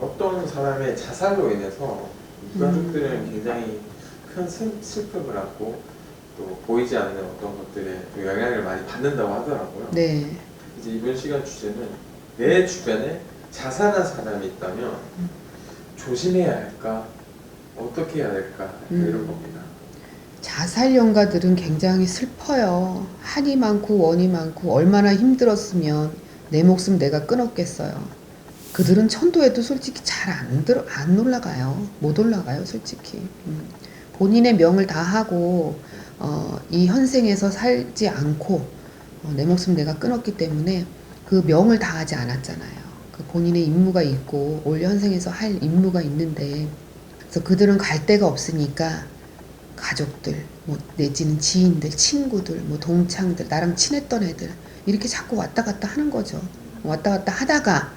어떤 사람의 자살로 인해서 이 음. 가족들은 굉장히 큰 슬- 슬픔을 안고 또 보이지 않는 어떤 것들에 또 영향을 많이 받는다고 하더라고요. 네. 이제 이번 시간 주제는 내 주변에 자살한 사람이 있다면 음. 조심해야 할까? 어떻게 해야 될까? 음. 이런 겁니다. 자살 연가들은 굉장히 슬퍼요. 한이 많고 원이 많고 얼마나 힘들었으면 내 목숨 내가 끊었겠어요. 그들은 천도에도 솔직히 잘 안 들어 안 올라가요. 못 올라가요, 솔직히. 음. 본인의 명을 다 하고 어, 이 현생에서 살지 않고 어, 내 목숨 내가 끊었기 때문에 그 명을 다 하지 않았잖아요. 그 본인의 임무가 있고 올 현생에서 할 임무가 있는데 그래서 그들은 갈 데가 없으니까 가족들, 뭐 내지는 지인들, 친구들, 뭐 동창들, 나랑 친했던 애들 이렇게 자꾸 왔다 갔다 하는 거죠. 왔다 갔다 하다가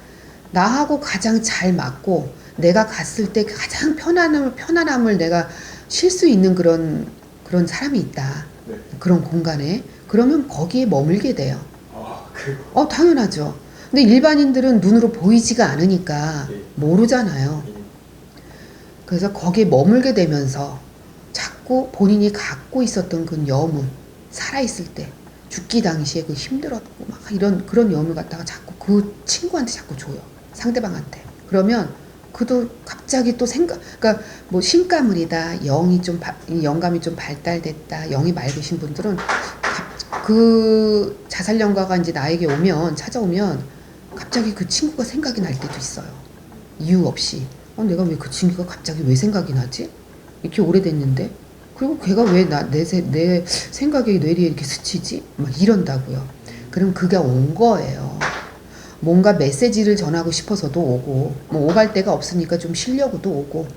나하고 가장 잘 맞고 내가 갔을 때 가장 편안함을 편안함을 내가 쉴 수 있는 그런 그런 사람이 있다. 네. 그런 공간에 그러면 거기에 머물게 돼요. 아, 그어 당연하죠. 근데 일반인들은 눈으로 보이지가 않으니까 예. 모르잖아요. 그래서 거기에 머물게 되면서 자꾸 본인이 갖고 있었던 그 여물 살아있을 때 죽기 당시에 그 힘들었고 막 이런 그런 여물 갖다가 자꾸 그 친구한테 자꾸 줘요 상대방한테 그러면 그도 갑자기 또 생각 그러니까 뭐 신가물이다 영이 좀 바- 이 영감이 좀 발달됐다 영이 맑으신 분들은 갑- 그 자살 영가가 이제 나에게 오면 찾아오면 갑자기 그 친구가 생각이 날 때도 있어요 이유 없이 어, 내가 왜 그 친구가 갑자기 왜 생각이 나지? 이렇게 오래됐는데 그리고 걔가 왜 나내 내 생각에 뇌리에 이렇게 스치지? 막 이런다고요. 그럼 그게 온 거예요. 뭔가 메시지를 전하고 싶어서도 오고 뭐 오갈 데가 없으니까 좀 쉬려고도 오고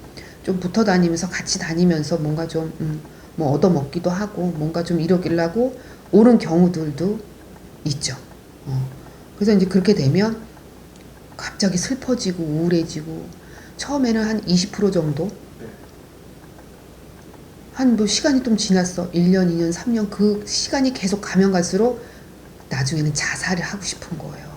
좀 붙어 다니면서 같이 다니면서 뭔가 좀 음, 뭐 얻어 먹기도 하고 뭔가 좀 이러길라고 오는 경우들도 있죠. 어. 그래서 이제 그렇게 되면 갑자기 슬퍼지고 우울해지고 처음에는 한 20% 정도 한 뭐 시간이 좀 지났어. 1년, 2년, 3년 그 시간이 계속 가면 갈수록 나중에는 자살을 하고 싶은 거예요.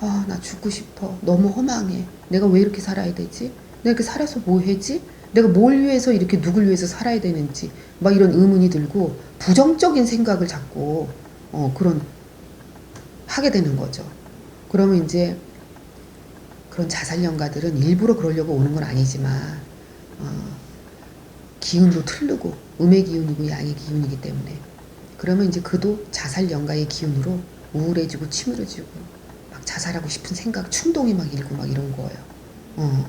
아, 나 죽고 싶어. 너무 허망해. 내가 왜 이렇게 살아야 되지? 내가 이렇게 살아서 뭐 해지? 내가 뭘 위해서 이렇게 누굴 위해서 살아야 되는지 막 이런 의문이 들고 부정적인 생각을 자꾸 어 그런 하게 되는 거죠. 그러면 이제 그런 자살연가들은 일부러 그러려고 오는 건 아니지만 어, 기운도 틀르고 음의 기운이고 양의 기운이기 때문에 그러면 이제 그도 자살연가의 기운으로 우울해지고 침울해지고 막 자살하고 싶은 생각 충동이 막 일고 막 이런 거예요. 어.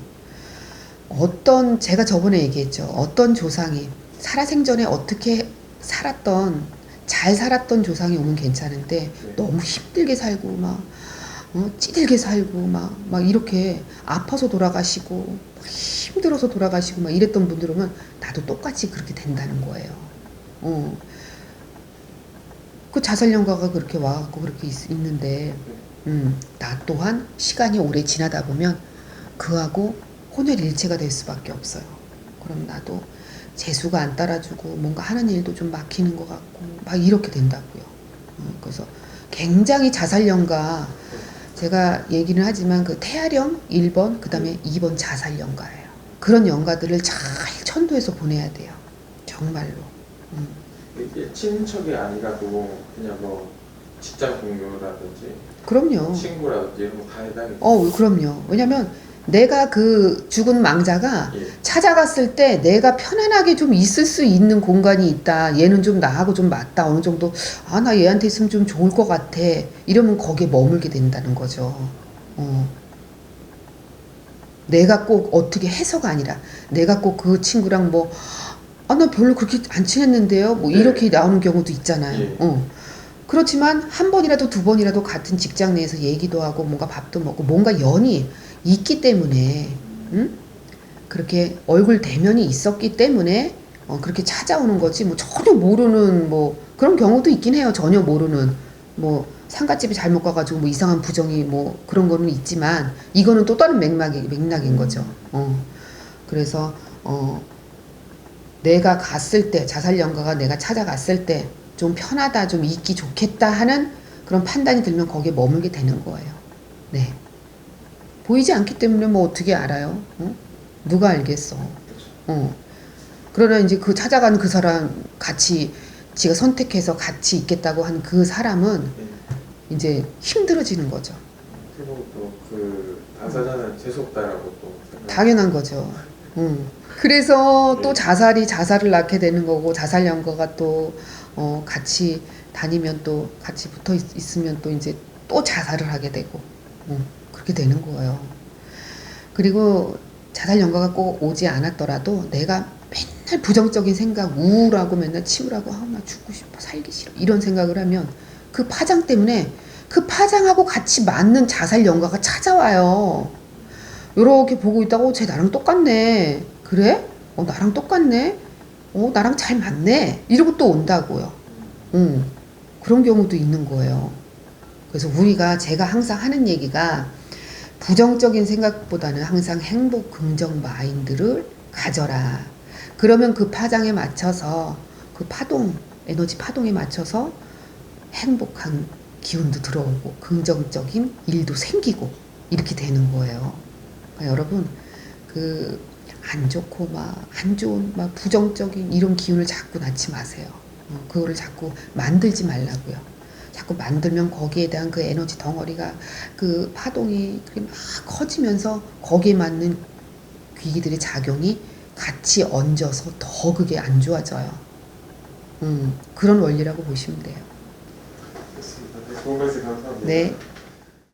어떤 제가 저번에 얘기했죠. 어떤 조상이 살아생전에 어떻게 살았던 잘 살았던 조상이 오면 괜찮은데 네. 너무 힘들게 살고 막 어, 찌들게 살고 막, 막 이렇게 아파서 돌아가시고 막 힘들어서 돌아가시고 막 이랬던 분들 오면 나도 똑같이 그렇게 된다는 거예요. 어. 그 자살연가가 그렇게 와갖고 그렇게 있, 있는데, 음, 나 또한 시간이 오래 지나다 보면 그하고 혼혈일체가 될 수밖에 없어요. 그럼 나도 재수가 안 따라주고 뭔가 하는 일도 좀 막히는 것 같고 막 이렇게 된다고요. 어, 그래서 굉장히 자살연가 제가 얘기는 하지만 그 태아령 1번 그 다음에 2번 자살연가예요. 그런 연가들을 잘 천도해서 보내야 돼요. 정말로. 음. 이게 친척이 아니라도 그냥 뭐 직장 동료라든지 그럼요. 친구라든지 이런 거다 해당이 어, 그럼요. 왜냐면 내가 그 죽은 망자가 예. 찾아갔을 때 내가 편안하게 좀 있을 수 있는 공간이 있다. 얘는 좀 나하고 좀 맞다. 어느 정도 아 나 얘한테 있으면 좀 좋을 것 같아. 이러면 거기에 머물게 된다는 거죠. 어. 내가 꼭 어떻게 해서가 아니라 내가 꼭 그 친구랑 뭐 아 나 별로 그렇게 안 친했는데요. 뭐 네. 이렇게 나오는 경우도 있잖아요. 예. 어. 그렇지만 한 번이라도 두 번이라도 같은 직장 내에서 얘기도 하고 뭔가 밥도 먹고 뭔가 연이 있기 때문에 응? 그렇게 얼굴 대면이 있었기 때문에 어, 그렇게 찾아오는 거지. 뭐 전혀 모르는 뭐 그런 경우도 있긴 해요. 전혀 모르는. 뭐 상가집에 잘못 가가지고 뭐 이상한 부정이 뭐 그런 거는 있지만 이거는 또 다른 맥락이 맥락인 거죠. 어. 그래서 어 내가 갔을 때 자살 연가가 내가 찾아갔을 때 좀 편하다 좀 있기 좋겠다 하는 그런 판단이 들면 거기에 머물게 되는 거예요 네 보이지 않기 때문에 뭐 어떻게 알아요? 어? 누가 알겠어? 어. 그러나 이제 그 찾아간 그 사람 같이 지가 선택해서 같이 있겠다고 한 그 사람은 예. 이제 힘들어지는 거죠. 그리고 또그 당사자는 재수 없다라고 또. 당연한 거죠. 음. 그래서 또 네. 자살이 자살을 낳게 되는 거고 자살 연거가 또 어, 같이 다니면 또 같이 붙어 있, 있으면 또 이제 또 자살을 하게 되고 음, 그렇게 되는 거예요. 그리고 자살 연거가 꼭 오지 않았더라도 내가 맨날 부정적인 생각, 우울하고 맨날 치우라고 아, 나 죽고 싶어, 살기 싫어 이런 생각을 하면 그 파장 때문에 그 파장하고 같이 맞는 자살 연가가 찾아와요. 요렇게 보고 있다가 어, 쟤 나랑 똑같네. 그래? 어, 나랑 똑같네. 어, 나랑 잘 맞네. 이러고 또 온다고요. 음, 그런 경우도 있는 거예요. 그래서 우리가 제가 항상 하는 얘기가 부정적인 생각보다는 항상 행복, 긍정 마인드를 가져라. 그러면 그 파장에 맞춰서 그 파동, 에너지 파동에 맞춰서 행복한 기운도 들어오고 긍정적인 일도 생기고 이렇게 되는 거예요. 그러니까 여러분 그 안 좋고 막 안 좋은 막 부정적인 이런 기운을 자꾸 낳지 마세요. 어, 그거를 자꾸 만들지 말라고요. 자꾸 만들면 거기에 대한 그 에너지 덩어리가 그 파동이 막 커지면서 거기에 맞는 귀기들의 작용이 같이 얹어서 더 그게 안 좋아져요. 음, 그런 원리라고 보시면 돼요. 네. 네.